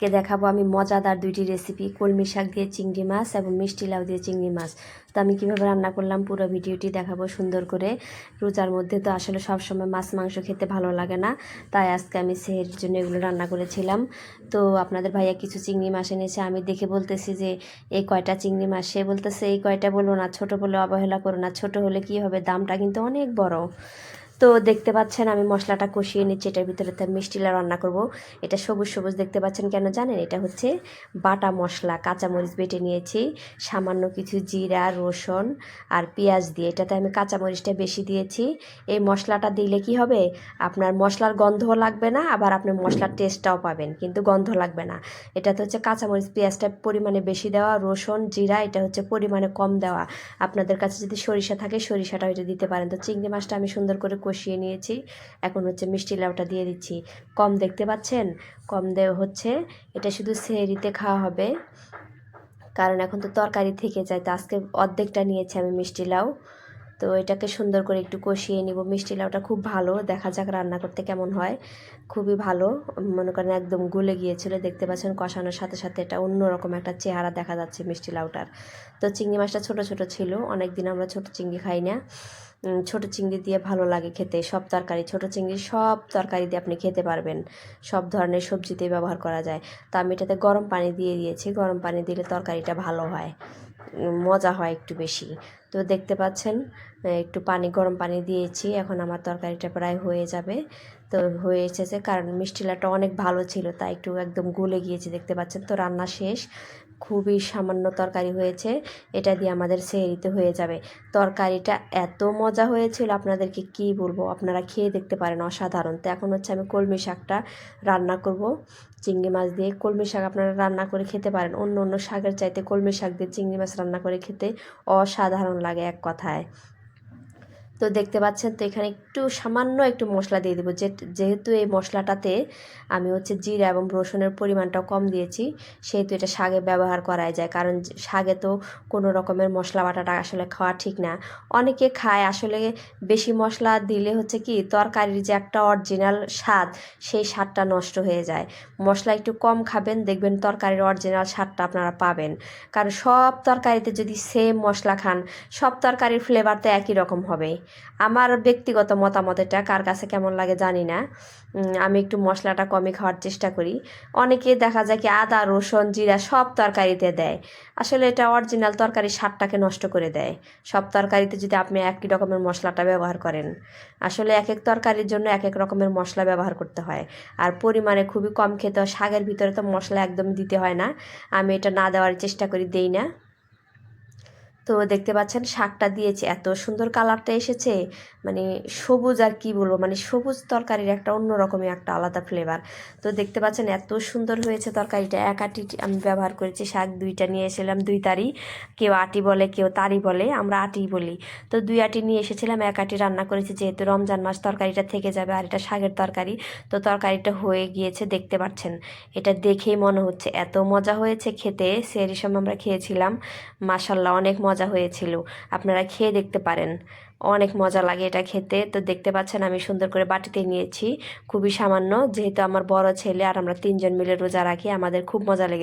কে দেখাবো? আমি মজাদার দুইটি রেসিপি কলমি শাক দিয়ে চিংড়ি মাছ এবং মিষ্টি লাউ দিয়ে চিংড়ি মাছ। তো আমি কীভাবে রান্না করলাম পুরো ভিডিওটি দেখাবো সুন্দর করে। রোজার মধ্যে তো আসলে সবসময় মাছ মাংস খেতে ভালো লাগে না, তাই আজকে আমি সেহের জন্য এগুলো রান্না করেছিলাম। তো আপনাদের ভাইয়া কিছু চিংড়ি মাছ এনেছে, আমি দেখে বলতেছি যে এই কয়টা চিংড়ি মাছ? সে বলতেছে, এই কয়টা বলব না, ছোট বলে, অবহেলা করো না। ছোট হলে কি হবে? দামটা কিন্তু অনেক বড়। তো দেখতে পাচ্ছেন, আমি মশলাটা কষিয়ে নিচ্ছি। এটার ভিতরে তো মিষ্টিলা রান্না করব। এটা সবুজ সবুজ দেখতে পাচ্ছেন কেন জানেন? এটা হচ্ছে বাটা মশলা। কাঁচামরিচ বেটে নিয়েছি, সামান্য কিছু জিরা, রসুন আর পেঁয়াজ দিয়ে। এটাতে আমি কাঁচামরিচটা বেশি দিয়েছি। এই মশলাটা দিলে কি হবে? আপনার মশলার গন্ধও লাগবে না, আবার আপনি মশলার টেস্টটাও পাবেন, কিন্তু গন্ধ লাগবে না। এটাতে হচ্ছে কাঁচামরিচ, পেঁয়াজটা পরিমাণে বেশি দেওয়া, রসুন, জিরা, এটা হচ্ছে পরিমাণে কম দেওয়া। আপনাদের কাছে যদি সরিষা থাকে সরিষাটা ওইটা দিতে পারেন। তো চিংড়ি মাছটা আমি সুন্দর করে কষিয়ে নিয়েছি। এখন হচ্ছে মিষ্টি লাউটা দিয়ে দিচ্ছি। কম দেখতে পাচ্ছেন? কম দেওয়া হচ্ছে। এটা শুধু সেহরিতে খাওয়া হবে। কারণ এখন তো তরকারি থেকে যায়। তো আজকে অর্ধেকটা নিয়েছি আমি মিষ্টি লাউ। তো এটাকে সুন্দর করে একটু কষিয়ে নিব। মিষ্টি লাউটা খুব ভালো। দেখা যাক রান্না করতে কেমন হয়। খুবই ভালো। মনে করেন একদম গলে গিয়েছিল। দেখতে পাচ্ছেন কষানোর সাথে সাথে এটা অন্যরকম একটা চেহারা দেখা যাচ্ছে মিষ্টি লাউটার। তো চিংড়ি মাছটা ছোট ছোট ছিল। অনেক দিন আমরা ছোট চিংড়ি খাই না। ছোট চিংড়ি দিয়ে ভালো লাগে খেতে। সব তরকারি, ছোট চিংড়ি সব তরকারি দিয়ে আপনি খেতে পারবেন। সব ধরনের সবজিতে ব্যবহার করা যায়। তো আমি এটাতে গরম পানি দিয়ে দিয়েছি। গরম পানি দিলে তরকারিটা ভালো হয় মজা হয় একটু বেশি। তো দেখতে পাচ্ছেন একটু পানি, গরম পানি দিয়েছি। এখন আমার তরকারিটা প্রায় হয়ে যাবে। তো হয়ে এসেছে, কারণ মিষ্টিলাটা অনেক ভালো ছিল, তাই একটু একদম গলে গিয়েছে, দেখতে পাচ্ছেন। তো রান্না শেষ। খুবই সামান্য তরকারি হয়েছে, এটা দিয়ে আমাদের সেহরিতে হয়ে যাবে। তরকারিটা এত মজা হয়েছিল, আপনাদেরকে কি বলব? আপনারা খেয়ে দেখতে পারেন, অসাধারণ। তো এখন হচ্ছে আমি কলমি শাকটা রান্না করব। চিংড়ি মাছ দিয়ে কলমি শাক আপনারা রান্না করে খেতে পারেন। অন্য অন্য শাকের চাইতে কলমি শাক দিয়ে চিংড়ি মাছ রান্না করে খেতে অসাধারণ লাগে এক কথায়। তো দেখতে পাচ্ছেন তো এখানে একটু সামান্য একটু মশলা দিয়ে দেবো। যে যেহেতু এই মশলাটাতে আমি হচ্ছে জিরা এবং রসুনের পরিমাণটা কম দিয়েছি, সেহেতু এটা শাগে ব্যবহার করাই যায়। কারণ শাকে তো কোনো রকমের মশলা বাটাটা আসলে খাওয়া ঠিক না। অনেকে খায় আসলে বেশি মশলা দিলে হচ্ছে কি তরকারির যে একটা অরিজিনাল স্বাদ, সেই স্বাদটা নষ্ট হয়ে যায়। মশলা একটু কম খাবেন, দেখবেন তরকারির অরিজিনাল স্বাদটা আপনারা পাবেন। কারণ সব তরকারিতে যদি সেম মশলা খান, সব তরকারির ফ্লেভার তো একই রকম হবে। আমার ব্যক্তিগত মতামত এটা কার কাছে কেমন লাগে জানি না। আমি একটু মশলাটা কমই খাওয়ার চেষ্টা করি। অনেকে দেখা যায় কি আদা, রসুন, জিরা সব তরকারিতে দেয়। আসলে এটা অরিজিনাল তরকারির স্বাদটাকে নষ্ট করে দেয়। সব তরকারিতে যদি আপনি একই রকমের মশলাটা ব্যবহার করেন, আসলে এক এক তরকারির জন্য এক এক রকমের মশলা ব্যবহার করতে হয়। আর পরিমাণে খুবই কম খেতে হয়, শাকের ভিতরে তো মশলা একদম দিতে হয় না। আমি এটা না দেওয়ার চেষ্টা করি, দেই না। তো দেখতে পাচ্ছেন শাকটা দিয়েছে। এত সুন্দর কালারটা এসেছে। মানে সবুজ আর কি বলব মানে সবুজ তরকারির একটা অন্যরকমই একটা আলাদা ফ্লেভার তো দেখতে পাচ্ছেন এত সুন্দর হয়েছে তরকারিটা। এক আটি আমি ব্যবহার করেছি শাক, দুইটা নিয়ে এসেছিলাম, দুই তারি। কেউ আটি বলে, কেউ তারি বলে, আমরা আটি বলি। তো দুই আটি নিয়ে এসেছিলাম, এক আটি রান্না করেছি যেহেতু রমজান মাস তরকারিটা থেকে যাবে আর এটা শাকের তরকারি। তো তরকারিটা হয়ে গিয়েছে দেখতে পাচ্ছেন। এটা দেখেই মনে হচ্ছে এত মজা হয়েছে খেতে। সেরি সময় আমরা খেয়েছিলাম। মাসাল্লাহ অনেক মজা মজা হয়েছিল। আপনারা খেয়ে দেখতে পারেন। অনেক মজা লাগে এটা খেতে। তো দেখতে পাচ্ছেন আমি সুন্দর করে বাটিতে নিয়েছি। খুবই সামান্য, যেহেতু আমার বড় ছেলে আর আমরা তিনজন মিলে রোজা রাখি, আমাদের খুব মজা লেগে